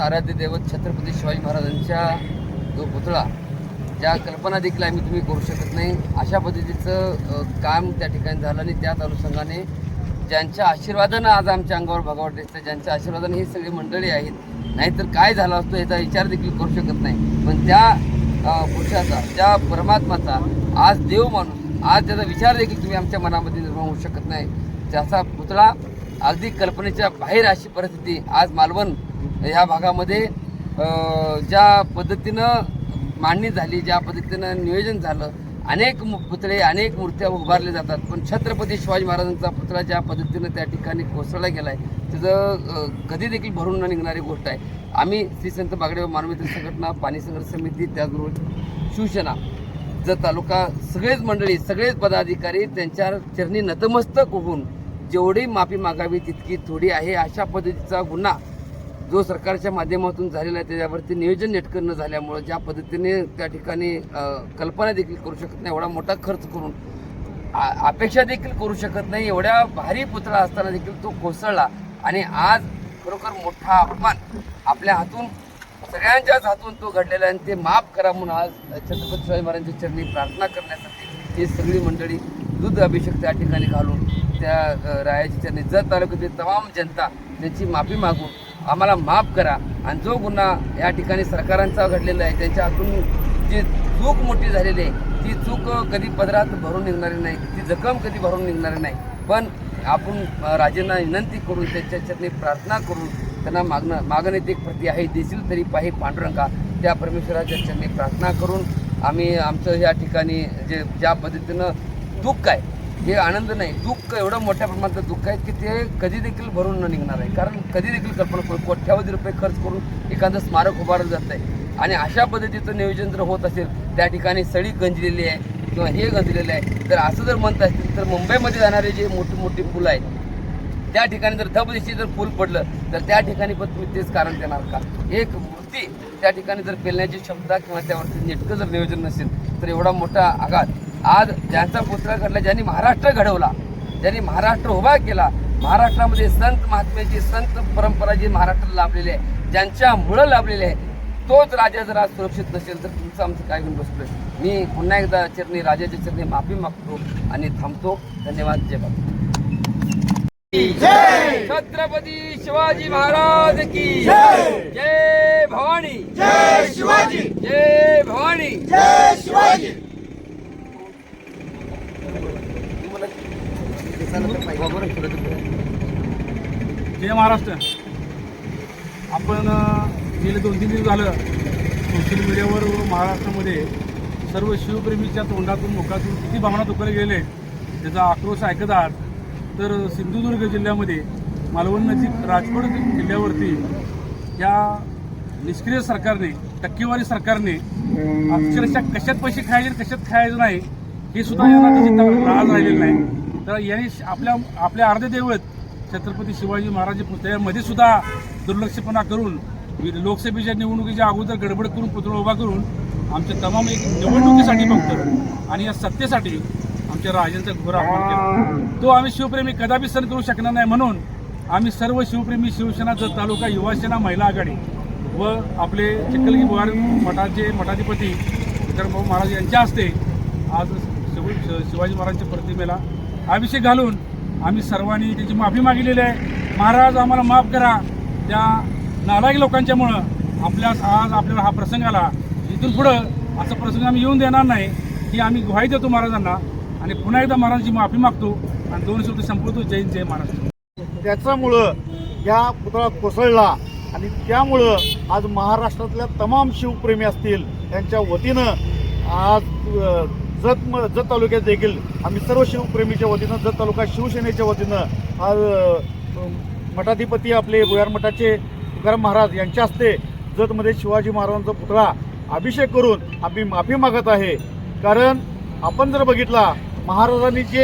महाराष्ट्राचा आराध्य दैवत छत्रपती शिवाजी महाराजांच्या जो पुतळा ज्या कल्पना देखील आम्ही तुम्ही करू शकत नाही. अशा पद्धतीचं काम त्या ठिकाणी झालं आणि त्याच अनुषंगाने ज्यांच्या आशीर्वादानं आज आमच्या अंगावर भगवत दिसतं ज्यांच्या आशीर्वादाने ही सगळी मंडळी आहेत नाहीतर काय झालं असतो याचा विचार देखील करू शकत नाही. पण त्या पुरुषाचा त्या परमात्माचा आज देव माणूस आज त्याचा विचार देखील तुम्ही आमच्या मनामध्ये निर्माण होऊ शकत नाही. त्याचा पुतळा अगदी कल्पनेच्या बाहेर अशी परिस्थिती आज मालवण ह्या भागामध्ये ज्या पद्धतीनं मांडणी झाली ज्या पद्धतीनं नियोजन झालं अनेक मु- पुतळे अनेक मूर्त्या उभारले जातात. पण छत्रपती शिवाजी महाराजांचा पुतळा ज्या पद्धतीनं त्या ठिकाणी कोसळला गेलाय त्याचं कधी देखील भरून न निघणारी गोष्ट आहे. आम्ही श्री संत बागडे मानवी संघटना पाणी संघर्ष समिती त्याचबरोबर शिवसेना जर तालुका सगळेच मंडळी सगळेच पदाधिकारी त्यांच्या चरणी नतमस्तक होऊन जेवढी माफी मागावी तितकी थोडी आहे. अशा पद्धतीचा गुन्हा जो सरकारच्या माध्यमातून झालेला आहे त्याच्यावरती नियोजन नेटकं न झाल्यामुळं ज्या पद्धतीने त्या ठिकाणी कल्पना देखील करू शकत नाही एवढा मोठा खर्च करून. आ- अपेक्षा देखील करू शकत नाही एवढ्या भारी पुतळा असताना देखील तो कोसळला. आणि आज खरोखर मोठा अपमान आपल्या हातून सगळ्यांच्याच हातून तो घडलेला आहे. आणि ते माफ करा म्हणून आज छत्रपती शिवाजी महाराजांच्या चरणी प्रार्थना करण्यासाठी ही सगळी मंडळी दूध अभिषेक त्या ठिकाणी घालून त्या अ, रायाची चरणी. जत तालुक्यातील तमाम जनता त्यांची माफी मागून आम्हाला माफ करा. आणि जो गुन्हा या ठिकाणी सरकारांचा घडलेला आहे त्यांच्या हातून जी चूक मोठी झालेली आहे ती चूक कधी पदरात भरून निघणारी नाही ती जखम कधी भरून निघणारी नाही. पण आपण राजेंना विनंती करून त्यांच्या चरणी प्रार्थना करून त्यांना मागणं मागण्यात एक प्रती आहे देशील तरी पाही पांडुरंगा. त्या परमेश्वराच्या चरणी प्रार्थना करून आम्ही आमचं या ठिकाणी जे ज्या पद्धतीनं दुःख आहे हे आनंद नाही. दुःख एवढं मोठ्या प्रमाणात दुःख आहे की ते कधी देखील भरून न निघणार आहे. कारण कधी देखील कल्पना करू कोट्यावधी रुपये खर्च करून एखादं स्मारक उभारलं जात आहे आणि अशा पद्धतीचं नियोजन जर होत असेल त्या ठिकाणी सळी गंजलेली आहे किंवा हे गंजलेलं आहे. तर असं जर म्हणत असतील तर मुंबईमध्ये जाणारे जे मोठी मोठी पूल आहेत त्या ठिकाणी जर धबदिशी जर पूल पडलं तर त्या ठिकाणी पण तुम्ही तेच कारण देणार का? एक मूर्ती त्या ठिकाणी जर पेलण्याची क्षमता किंवा त्यावरती नेटकं जर नियोजन नसेल तर एवढा मोठा आघात आज ज्यांचा पुतळा घडला ज्यांनी महाराष्ट्र घडवला ज्यांनी महाराष्ट्र उभा केला महाराष्ट्रामध्ये संत महात्म्याची संत परंपरा जी महाराष्ट्राला लाभलेली आहे ज्यांच्या मुळं लाभलेली आहे तोच राजा जर आज सुरक्षित नसेल तर तुमचं आमचं काय घेऊन बसलोय? मी पुन्हा एकदा चरणी राजाच्या चरणी माफी मागतो आणि थांबतो. धन्यवाद. जय बाबा छत्रपती शिवाजी महाराज की जय भवानी. जय शिवाजी. जय भवानी. जय शिवाजी. जय महाराष्ट्र. आपण गेले दोन तीन दिवस झालं सोशल मीडियावर व महाराष्ट्रामध्ये सर्व शिवप्रेमीच्या तोंडातून मुखातून किती भावना दुखले गेले. त्याचा आक्रोश ऐकत आहात. तर सिंधुदुर्ग जिल्ह्यामध्ये मालवण नजीक राजकोट जिल्ह्यावरती या निष्क्रिय सरकारने टक्केवारी सरकारने अक्षरशः कशात पैसे खायचे कशात खायचं नाही हे सुद्धा यांना राज राहिलेलं नाही. तर यांनी श- आपल्या आपल्या अर्धे दैवत छत्रपती शिवाजी महाराज पुतळ्यामध्ये सुद्धा दुर्लक्षपणा करून लोकसभेच्या निवडणुकीच्या अगोदर गडबड करून पुतळा उभा करून आमच्या तमाम एक निवडणुकीसाठी फक्त आणि या सत्तेसाठी आमच्या राजांचा घोर अपमान केला. तो आम्ही शिवप्रेमी कदापि सण करू शकणार नाही म्हणून आम्ही सर्व शिवप्रेमी शिवसेना जत तालुका युवासेना महिला आघाडी व आपले चिखलगी बुवार मठाचे मठाधिपती विक्रमभाऊ महाराज यांच्या हस्ते आज शिव श- शिवाजी महाराजांच्या प्रतिमेला अभिषेक घालून आम्ही सर्वांनी त्याची माफी मागितलेली आहे. महाराज आम्हाला माफ करा. त्या नालायक लोकांच्यामुळं आपल्या आज आपल्याला हा प्रसंग आला. इथून पुढं असा प्रसंग आम्ही येऊन देणार नाही. ही आम्ही ग्वाही देतो महाराजांना. आणि पुन्हा एकदा महाराजांची माफी मागतो. आणि दोन शब्द संपवतो. जय जय महाराज त्याच्यामुळं या पुतळा कोसळला. आणि त्यामुळं आज महाराष्ट्रातल्या तमाम शिवप्रेमी असतील त्यांच्या वतीनं आज जत म- जत तालुक्यात देखील आम्ही सर्व शिवप्रेमीच्या वतीनं जत तालुका शिवसेनेच्या वतीनं आज मठाधिपती आपले भुयार मठाचे तुकाराम महाराज यांच्या हस्ते जतमध्ये शिवाजी महाराजांचा पुतळा अभिषेक करून आम्ही माफी मागत आहे. कारण आपण जर बघितला महाराजांनी जे